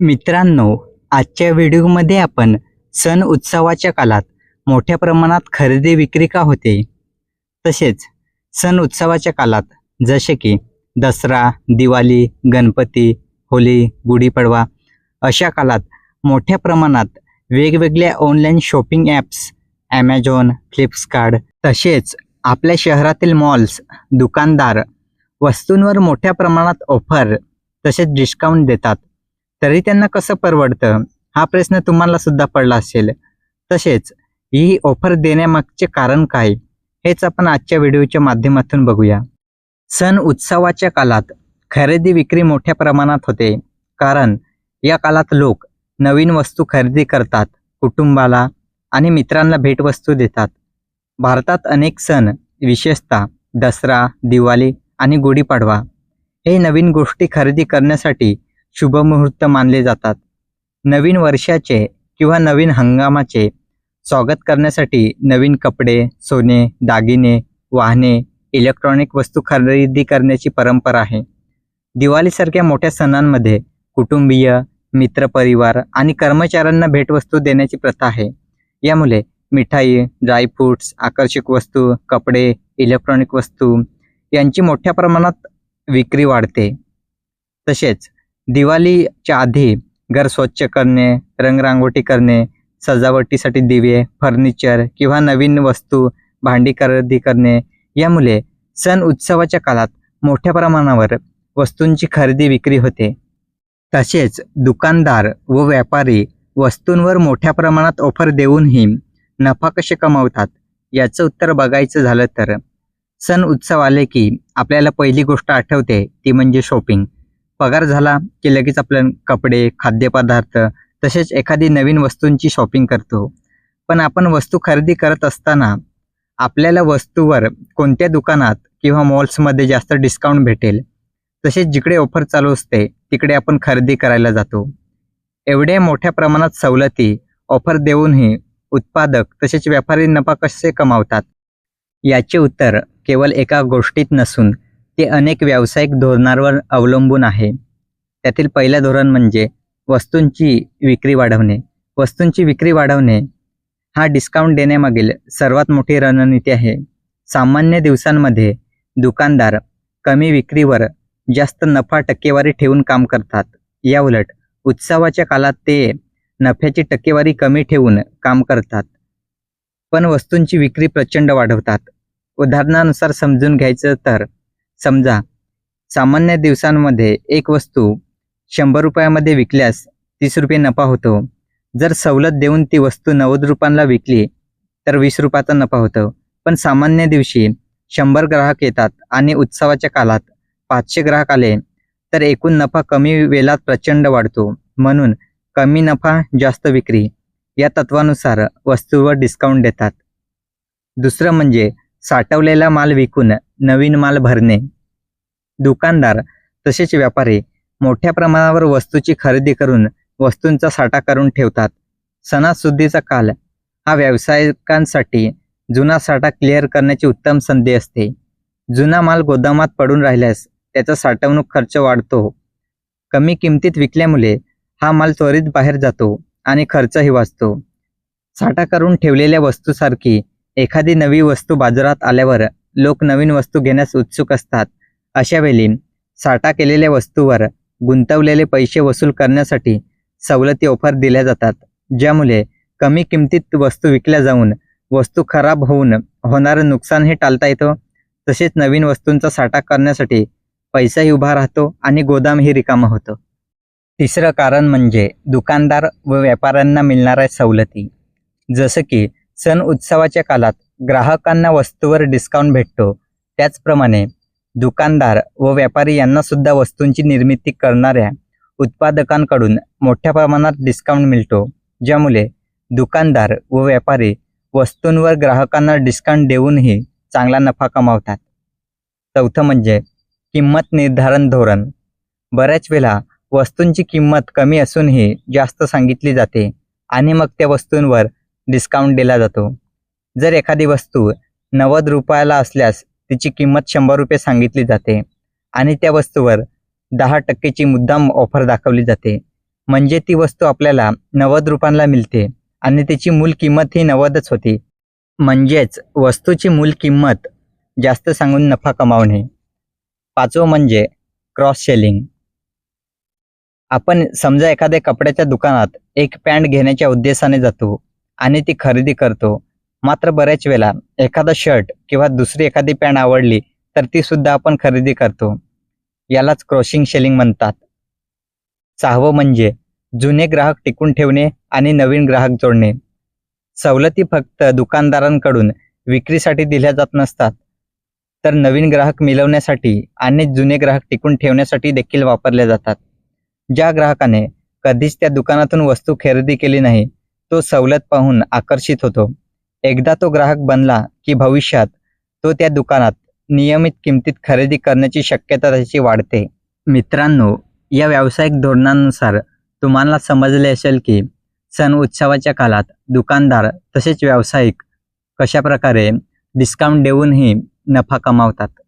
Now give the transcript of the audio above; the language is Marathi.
मित्रांनो आजच्या व्हिडिओमध्ये आपण सण उत्सवाच्या काळात मोठ्या प्रमाणात खरेदी विक्री का होते? तसेच सण उत्सवाच्या काळात जसे की दसरा दिवाळी गणपती होली गुढीपाडवा अशा काळात मोठ्या प्रमाणात वेगवेगळ्या online shopping apps Amazon Flipkart तसेच आपल्या शहरातील मॉल्स दुकानदार वस्तूंवर मोठ्या प्रमाणात ऑफर तसेच डिस्काउंट देतात. तरी त्यांना कसं परवडतं? हा प्रश्न तुम्हाला सुद्धा पडला असेल. तसेच ही ऑफर देण्यामागचे कारण काय? हेच आपण आजच्या व्हिडिओच्या माध्यमातून बघूया. सण उत्सवाच्या काळात खरेदी विक्री मोठ्या प्रमाणात होते. कारण या काळात लोक नवीन वस्तू खरेदी करतात कुटुंबाला आणि मित्रांना भेटवस्तू देतात. भारतात अनेक सण विशेषतः दसरा दिवाळी आणि गुढीपाडवा हे नवीन गोष्टी खरेदी करण्यासाठी शुभमुहूर्त मानले जातात. नवीन वर्षाचे किंवा नवीन हंगामाचे स्वागत करण्यासाठी नवीन कपडे सोने दागिने वाहने इलेक्ट्रॉनिक वस्तू खरेदी करण्याची परंपरा आहे. दिवाळीसारख्या मोठ्या सणांमध्ये कुटुंबीय मित्रपरिवार आणि कर्मचाऱ्यांना भेटवस्तू देण्याची प्रथा आहे. यामुळे मिठाई ड्रायफ्रूट्स आकर्षक वस्तू कपडे इलेक्ट्रॉनिक वस्तू यांची मोठ्या प्रमाणात विक्री वाढते. तसेच दिवाळीच्या आधी घर स्वच्छ करणे रंगरांगोटी करणे सजावटीसाठी दिवे फर्निचर किंवा नवीन वस्तू भांडी खरेदी करणे यामुळे सण उत्सवाच्या काळात मोठ्या प्रमाणावर वस्तूंची खरेदी विक्री होते. तसेच दुकानदार व व्यापारी वस्तूंवर मोठ्या प्रमाणात ऑफर देऊनही नफा कसे कमावतात याचं उत्तर बघायचं झालं तर सण उत्सव आले की आपल्याला पहिली गोष्ट आठवते ती म्हणजे शॉपिंग. पगार झाला की लगेच आपल्या कपडे खाद्यपदार्थ तसेच एखादी नवीन वस्तूंची शॉपिंग करतो. पण आपण वस्तू खरेदी करत असताना आपल्याला वस्तूवर कोणत्या दुकानात किंवा मॉल्समध्ये जास्त डिस्काउंट भेटेल? तसेच जिकडे ऑफर चालू असते तिकडे आपण खरेदी करायला जातो. एवढ्या मोठ्या प्रमाणात सवलती ऑफर देऊनही उत्पादक तसेच व्यापारी नफा कसे कमावतात? याचे उत्तर केवळ एका गोष्टीत नसून ते अनेक व्यावसायिक धोरणांवर अवलंबून आहे. त्यातील पहिलं धोरण म्हणजे वस्तूंची विक्री वाढवणे. वस्तूंची विक्री वाढवणे हा डिस्काउंट देण्यामागील सर्वात मोठी रणनीती आहे. सामान्य दिवसांमध्ये दुकानदार कमी विक्रीवर जास्त नफा टक्केवारी ठेवून काम करतात. याउलट उत्सवाच्या काळात ते नफ्याची टक्केवारी कमी ठेवून काम करतात. पण वस्तूंची विक्री प्रचंड वाढवतात. उदाहरणानुसार समजून घ्यायचं तर समजा सामान्य दिवसांमध्ये एक वस्तू शंभर रुपयामध्ये विकल्यास तीस रुपये नफा होतो. जर सवलत देऊन ती वस्तू नव्वद रुपयांना विकली तर वीस रुपयाचा नफा होतो. पण सामान्य दिवशी शंभर ग्राहक येतात आणि उत्सवाच्या काळात पाचशे ग्राहक आले तर एकूण नफा कमी वेळात प्रचंड वाढतो. म्हणून कमी नफा जास्त विक्री या तत्वानुसार वस्तूवर डिस्काउंट देतात. दुसरं म्हणजे साठवलेला माल विकून नवीन माल भरणे. दुकानदार तसेच व्यापारी मोठ्या प्रमाणावर वस्तूची खरेदी करून वस्तूंचा साठा करून ठेवतात. सणासुद्धीचा काल हा व्यावसायिकांसाठी जुना साठा क्लिअर करण्याची उत्तम संधी असते. जुना माल गोदामात पडून राहिल्यास त्याचा साठवणूक खर्च वाढतो. कमी किमतीत विकल्यामुळे हा माल त्वरित बाहेर जातो आणि खर्चही वाचतो. साठा करून ठेवलेल्या वस्तूसारखी एखादी नवी वस्तू बाजारात आल्यावर लोक नवीन वस्तू घेण्यास उत्सुक असतात. अशावेळी साठा केलेल्या वस्तूवर गुंतवलेले पैसे वसूल करण्यासाठी सवलती ऑफर दिल्या जातात ज्यामुळे कमी किमतीत वस्तू विकल्या जाऊन वस्तू खराब होऊन होणारं नुकसानही टाळता येतं. तसेच नवीन वस्तूंचा साठा करण्यासाठी पैसाही उभा राहतो आणि गोदामही रिकामा होतं. तिसरं कारण म्हणजे दुकानदार व व्यापाऱ्यांना मिळणाऱ्या सवलती. जसं की सण उत्सवाच्या काळात ग्राहकांना वस्तूवर डिस्काउंट भेटतो. त्याचप्रमाणे दुकानदार व व्यापारी यांना सुद्धा वस्तूंची निर्मिती करणाऱ्या उत्पादकांकडून मोठ्या प्रमाणात डिस्काउंट मिळतो. ज्यामुळे दुकानदार व व्यापारी वस्तूंवर ग्राहकांना डिस्काउंट देऊनही चांगला नफा कमावतात. चौथं म्हणजे किंमत निर्धारण धोरण. बऱ्याच वेळा वस्तूंची किंमत कमी असूनही जास्त सांगितली जाते आणि मग त्या वस्तूंवर डिस्काउंट दिला जातो. जर एखादी वस्तू नव्वद रुपयाला असल्यास तिची किंमत शंभर रुपये सांगितली जाते आणि त्या वस्तूवर दहा टक्केची मुद्दाम ऑफर दाखवली जाते. म्हणजे ती वस्तू आपल्याला नव्वद रुपयांना मिळते आणि त्याची मूल किंमत ही नव्वदच होती. म्हणजेच वस्तूची मूल किंमत जास्त सांगून नफा कमावणे. पाचवं म्हणजे क्रॉस सेलिंग आपण समजा एखाद्या कपड्याच्या दुकानात एक पॅन्ट घेण्याच्या उद्देशाने जातो. आणि ती खरेदी करतो. मात्र बऱ्याच वेळा एखादा शर्ट किंवा दुसरी एखादी पॅन्ट आवडली तर ती सुद्धा आपण खरेदी करतो. यालाच क्रॉसिंग शेलिंग म्हणतात. सहावं म्हणजे जुने ग्राहक टिकून ठेवणे आणि नवीन ग्राहक जोडणे. सवलती फक्त दुकानदारांकडून विक्रीसाठी दिल्या जात नसतात. तर नवीन ग्राहक मिळवण्यासाठी आणि जुने ग्राहक टिकून ठेवण्यासाठी देखील वापरल्या जातात. ज्या ग्राहकाने कधीच त्या दुकानातून वस्तू खरेदी केली नाही तो सवलत पाहून आकर्षित होतो. एकदा तो ग्राहक बनला की भविष्यात तो त्या दुकानात नियमित किमतीत खरेदी करण्याची शक्यता त्याची वाढते. मित्रांनो या व्यावसायिक धोरणानुसार तुम्हाला समजले असेल की सण उत्सवाच्या काळात दुकानदार तसेच व्यावसायिक कशा प्रकारे डिस्काउंट देऊनही नफा कमावतात.